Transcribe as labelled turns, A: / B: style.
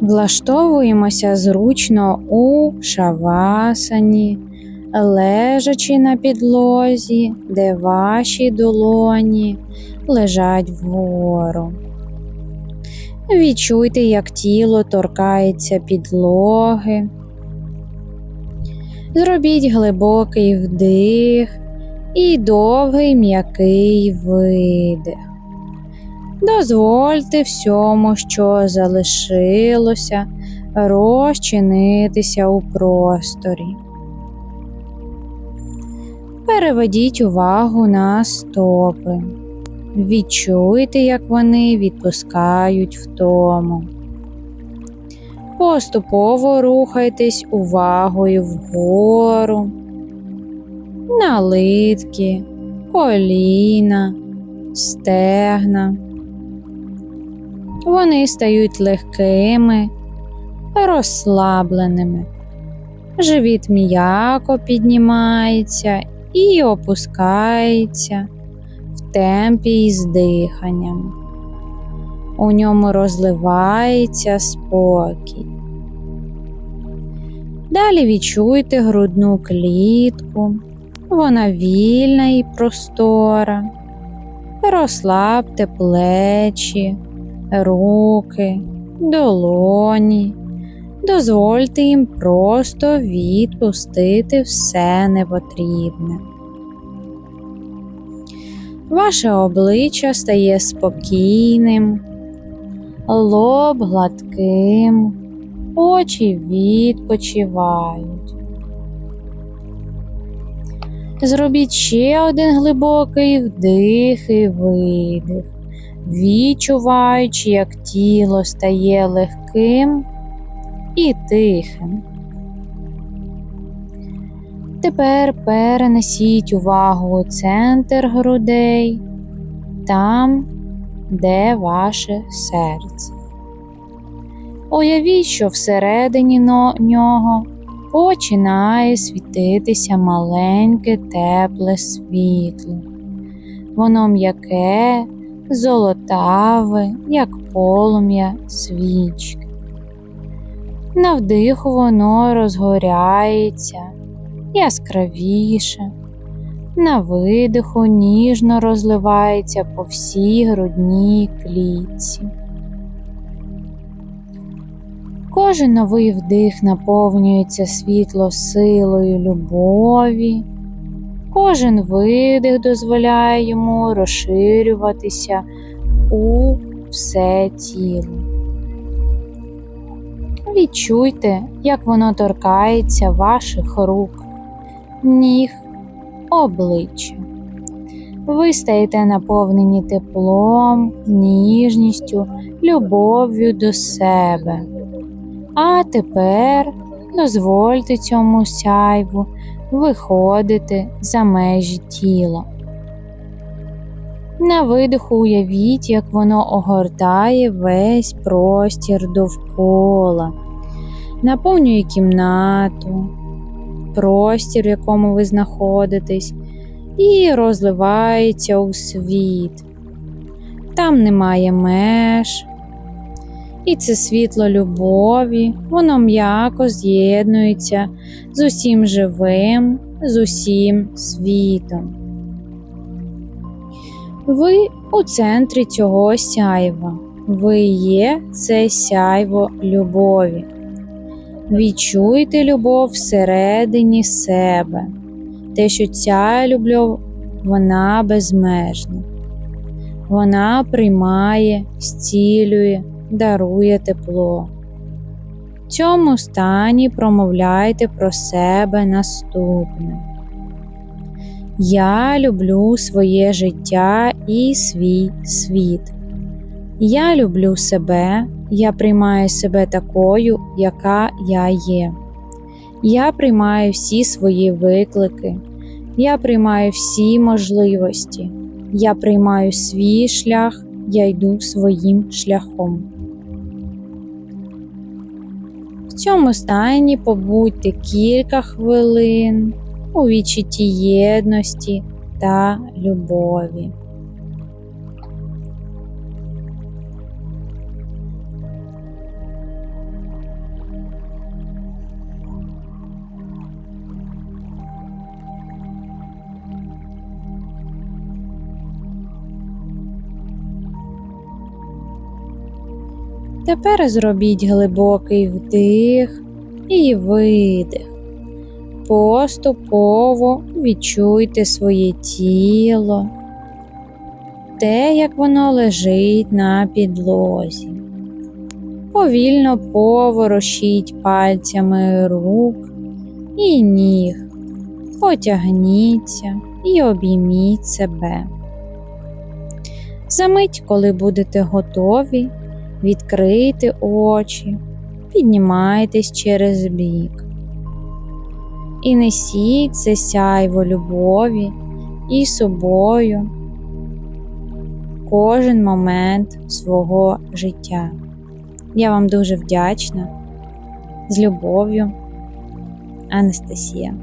A: Влаштовуємося зручно у шавасані, лежачи на підлозі, де ваші долоні лежать вгору. Відчуйте, як тіло торкається підлоги. Зробіть глибокий вдих і довгий м'який видих. Дозвольте всьому, що залишилося, розчинитися у просторі. Переведіть увагу на стопи. Відчуйте, як вони відпускають втому. Поступово рухайтесь увагою вгору, на литки, коліна, стегна. Вони стають легкими, розслабленими. Живіт м'яко піднімається і опускається в темпі із диханням. У ньому розливається спокій. Далі відчуйте грудну клітку, вона вільна і простора. Розслабте плечі, руки, долоні. Дозвольте їм просто відпустити все непотрібне. Ваше обличчя стає спокійним, лоб гладким, очі відпочивають. Зробіть ще один глибокий вдих і видих, відчуваючи, як тіло стає легким і тихим. Тепер перенесіть увагу у центр грудей, там, де ваше серце. Уявіть, що всередині нього починає світитися маленьке тепле світло. Воно м'яке, золотаве, як полум'я свічки. На вдиху воно розгоряється яскравіше, на видиху ніжно розливається по всій грудній клітці. Кожен новий вдих наповнюється світло силою любові, кожен видих дозволяє йому розширюватися у все тіло. Відчуйте, як воно торкається ваших рук, ніг, обличчя. Ви стаєте наповнені теплом, ніжністю, любов'ю до себе. А тепер дозвольте цьому сяйву виходити за межі тіла. На видиху уявіть, як воно огортає весь простір довкола, наповнює кімнату, простір, в якому ви знаходитесь, і розливається у світ. Там немає меж, і це світло любові, воно м'яко з'єднується з усім живим, з усім світом. Ви у центрі цього сяйва. Ви є це сяйво любові. Відчуйте любов всередині себе, те, що ця любов, вона безмежна. Вона приймає, зцілює, дарує тепло. В цьому стані промовляйте про себе наступне. Я люблю своє життя і свій світ. Я люблю себе, я приймаю себе такою, яка я є. Я приймаю всі свої виклики, я приймаю всі можливості, я приймаю свій шлях, я йду своїм шляхом. В цьому стані побудьте кілька хвилин у відчутті єдності та любові. Тепер зробіть глибокий вдих і видих. Поступово відчуйте своє тіло, те, як воно лежить на підлозі. Повільно поворушіть пальцями рук і ніг, потягніться і обійміть себе. Замить, коли будете готові, відкрийте очі, піднімайтесь через бік. І несіть це сяйво любові і собою кожен момент свого життя. Я вам дуже вдячна. З любов'ю, Анастасія.